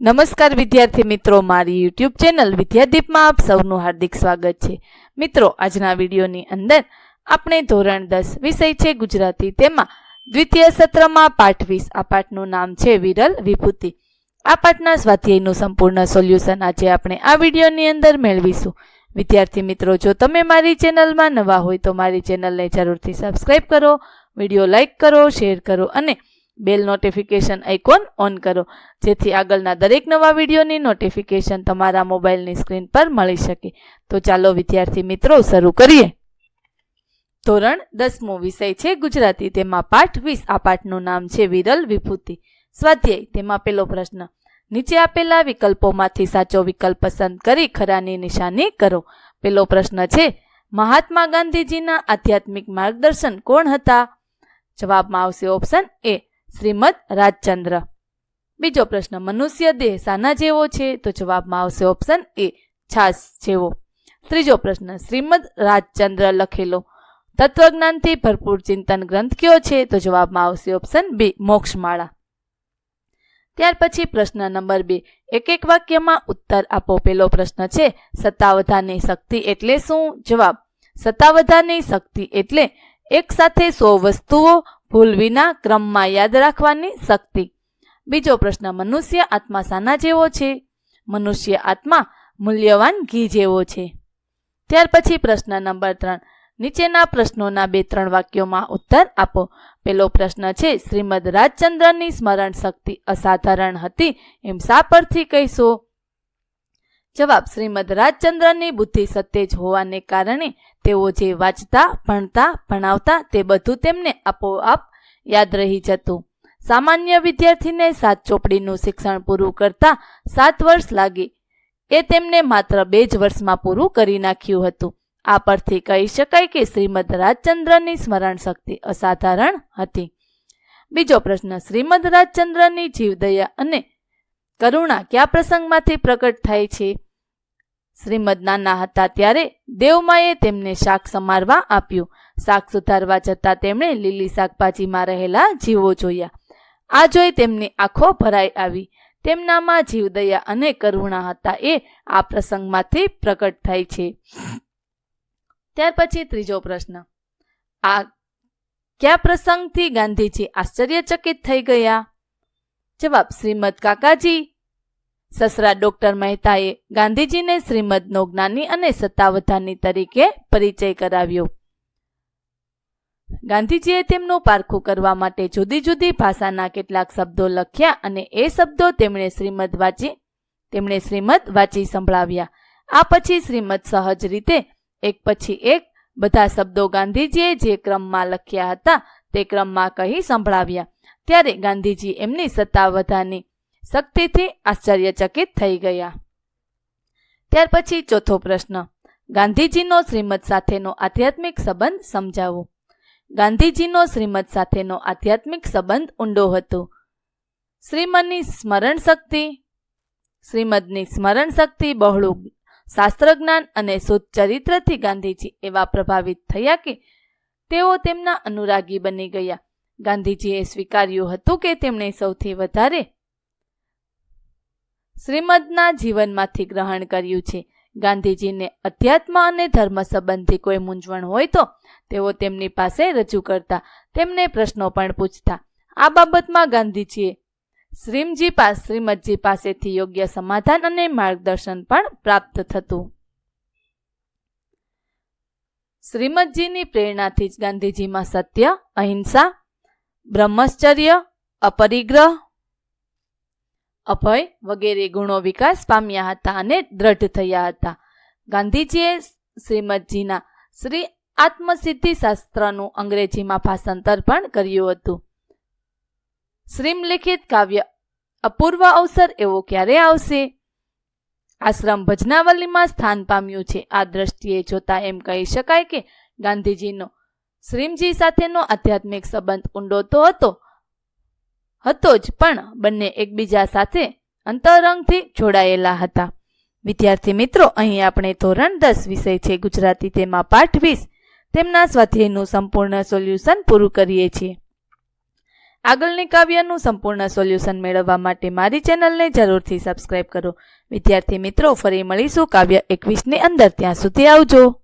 નમસ્કાર વિદ્યાર્થી મિત્રો, મારી યુટ્યુબ ચેનલ વિદ્યાદીપમાં આપ સૌનું હાર્દિક સ્વાગત છે. મિત્રો, આજના વિડીયોની અંદર આપણે ધોરણ દસ વિષય છે ગુજરાતી. તેમાં દ્વિતીય સત્રમાં પાઠ વીસ. આ પાઠનું નામ છે વિરલ વિભૂતિ. આ પાઠના સ્વાધ્યાયનું સંપૂર્ણ સોલ્યુશન આજે આપણે આ વિડીયોની અંદર મેળવીશું. વિદ્યાર્થી મિત્રો, જો તમે મારી ચેનલમાં નવા હોય તો મારી ચેનલને જરૂરથી સબસ્ક્રાઈબ કરો, વીડિયો લાઇક કરો શેર કરો અને બેલ નોટિફિકેશન આઇકોન ઓન કરો, જેથી આગળના દરેક નવા વિડીયોની નોટિફિકેશન તમારા મોબાઈલની સ્ક્રીન પર મળી શકે. તો ચાલો, વિદ્યાર્થી મિત્રો, શરૂ કરીએ. ધોરણ દસમો વિષય છે ગુજરાતી, તેમાં પાઠ વીસ. આ પાઠનું નામ છે વિરલ વિભૂતિ. સ્વાધ્યાય, તેમાં પેલો પ્રશ્ન, નીચે આપેલા વિકલ્પોમાંથી સાચો વિકલ્પ પસંદ કરી ખરાની નિશાની કરો. પેલો પ્રશ્ન છે, મહાત્મા ગાંધીજીના આધ્યાત્મિક માર્ગદર્શન કોણ હતા? જવાબમાં આવશે ઓપ્શન એ શ્રીમદ રાજચંદ્ર. બીજો પ્રશ્ન, મનુષ્ય દેહ સાના જેવો છે? તો જવાબમાં આવશે ઓપ્શન એ છાસ જેવો. ત્રીજો પ્રશ્ન, શ્રીમદ રાજચંદ્ર લખેલો. તત્વજ્ઞાનથી ભરપૂર ચિંતન ગ્રંથ કયો છે? તો જવાબમાં આવશે ઓપ્શન બી મોક્ષમાળા. ત્યાર પછી પ્રશ્ન નંબર બે એક એક વાક્યમાં ઉત્તર આપો. પેલો પ્રશ્ન છે, સત્તાવધાની શક્તિ એટલે શું? જવાબ, સત્તાવધાની શક્તિ એટલે એક સાથે સો વસ્તુઓ ભૂલ વિના ક્રમમાં યાદ રાખવાની શક્તિ. બીજો પ્રશ્ન, મનુષ્ય આત્મા સાના જેવો છે? મનુષ્ય આત્મા મૂલ્યવાન ઘી જેવો છે. ત્યાર પછી પ્રશ્ન નંબર ત્રણ. નીચેના પ્રશ્નોના બે ત્રણ વાક્યોમાં ઉત્તર આપો. પેલો પ્રશ્ન છે, શ્રીમદ રાજચંદ્રની સ્મરણ શક્તિ અસાધારણ હતી, એમ શા પરથી કહીશો? જવાબ શ્રીમદ રાજચંદ્રની બુદ્ધિ સત્ય જ હોવાને કારણે તેઓ જે વાંચતા, ભણતા, ભણાવતા તે બધું તેમને આપોઆપ યાદ રહી જતું. સામાન્ય વિદ્યાર્થીને સાત ચોપડીનું શિક્ષણ પૂરું કરતા સાત વર્ષ લાગે. એ તેમને માત્ર બે જ વર્ષમાં પૂરું કરી નાખ્યું હતું. આ પરથી કહી શકાય કે શ્રીમદ રાજચંદ્રની સ્મરણ શક્તિ અસાધારણ હતી. બીજો પ્રશ્ન, શ્રીમદ રાજચંદ્રની જીવદયા અને કરુણા કયા પ્રસંગમાંથી પ્રકટ થાય છે? શ્રીમદ નાના હતા ત્યારે દેવમાએ તેમને શાક સમારવા આપ્યું. શાક સુધારવા જતાં તેમણે લીલી શાકભાજીમાં રહેલા જીવો જોયા. આ જોઈ તેમની આંખો ભરાઈ આવી. તેમનામાં જીવદયા અને કરુણા હતા એ આ પ્રસંગમાંથી પ્રકટ થાય છે. ત્યાર પછી ત્રીજો પ્રશ્ન. આ કયા પ્રસંગથી ગાંધીજી આશ્ચર્યચકિત થઈ ગયા? જવાબ શ્રીમદ કાકાજી સસરા ડોક્ટર મહેતાએ ગાંધીજીને શ્રીમદનો જ્ઞાની અને સત્તાવધાની તરીકે પરિચય કરાવ્યો. ગાંધીજીએ તેમનું પારખું કરવા માટે જુદી જુદી ભાષાના કેટલાક શબ્દો લખ્યા અને એ શબ્દો તેમણે શ્રીમદ વાંચી, તેમણે શ્રીમદ વાંચી સંભળાવ્યા. આ પછી શ્રીમદ સહજ રીતે, એક પછી એક, બધા શબ્દો ગાંધીજીએ જે ક્રમમાં લખ્યા હતા તે ક્રમમાં કહી સંભળાવ્યા. ત્યારે ગાંધીજી એમની સત્તાવધાની શક્તિથી આશ્ચર્યચકિત થઈ ગયા. ત્યાર પછી ચોથો પ્રશ્ન. ગાંધીજીનો શ્રીમદ સાથેનો આધ્યાત્મિક સંબંધ સમજાવો. ગાંધીજીનો શ્રીમદ સાથેનો આધ્યાત્મિક સંબંધ ઊંડો હતો. શ્રીમદની સ્મરણ શક્તિ. શ્રીમદની સ્મરણ શક્તિ બહોળું શાસ્ત્ર જ્ઞાન અને શુદ્ધ ચરિત્રથી ગાંધીજી એવા પ્રભાવિત થયા કે તેઓ તેમના અનુરાગી બની ગયા. ગાંધીજીએ સ્વીકાર્યું હતું કે તેમણે સૌથી વધારે શ્રીમદના જીવનમાંથી ગ્રહણ કર્યું છે. ગાંધીજીને અધ્યાત્મ અને ધર્મ સંબંધી કોઈ મૂંઝવણ હોય તો તેઓ તેમની પાસે રજૂ કરતા, તેમને પ્રશ્નો પણ પૂછતા. આ બાબતમાં ગાંધીજીએ શ્રીમજી પાસે શ્રીમદજી પાસેથી યોગ્ય સમાધાન અને માર્ગદર્શન પણ પ્રાપ્ત થતું. શ્રીમદજીની પ્રેરણાથી જ ગાંધીજીમાં સત્ય, અહિંસા બ્રહ્મચર્ય અપરિગ્રહ અભય વગેરે ગુણો વિકાસ પામ્યા હતા અને દ્રઢ થયા હતા. ગાંધીજીએ શ્રીમદજીના શ્રી આત્મસિદ્ધિ શાસ્ત્રનું અંગ્રેજીમાં ભાષાંતર પણ કર્યું હતું. શ્રીમલિખિત કાવ્ય અપૂર્વ અવસર એવો ક્યારે આવશે? આશ્રમ ભજનાવલીમાં સ્થાન પામ્યું છે. આ દ્રષ્ટિએ જોતા એમ કહી શકાય કે ગાંધીજીનો, શ્રીમજી સાથેનો આધ્યાત્મિક સંબંધ ઊંડો તો હતો હતો જ, પણ બંને એકબીજા સાથે અંતરંગથી જોડાયેલા હતા. વિદ્યાર્થી મિત્રો, અહીં આપણે ધોરણ દસ વિષય છે, ગુજરાતી તેમાં પાઠ વીસ. તેમના સ્વાધ્યાયનું સંપૂર્ણ સોલ્યુશન પૂરું કરીએ છીએ. આગળની કાવ્યનું સંપૂર્ણ સોલ્યુશન મેળવવા માટે મારી ચેનલને જરૂરથી સબસ્ક્રાઇબ કરો. વિદ્યાર્થી મિત્રો, ફરી મળીશું કાવ્ય એકવીસની અંદર. ત્યાં સુધી આવજો.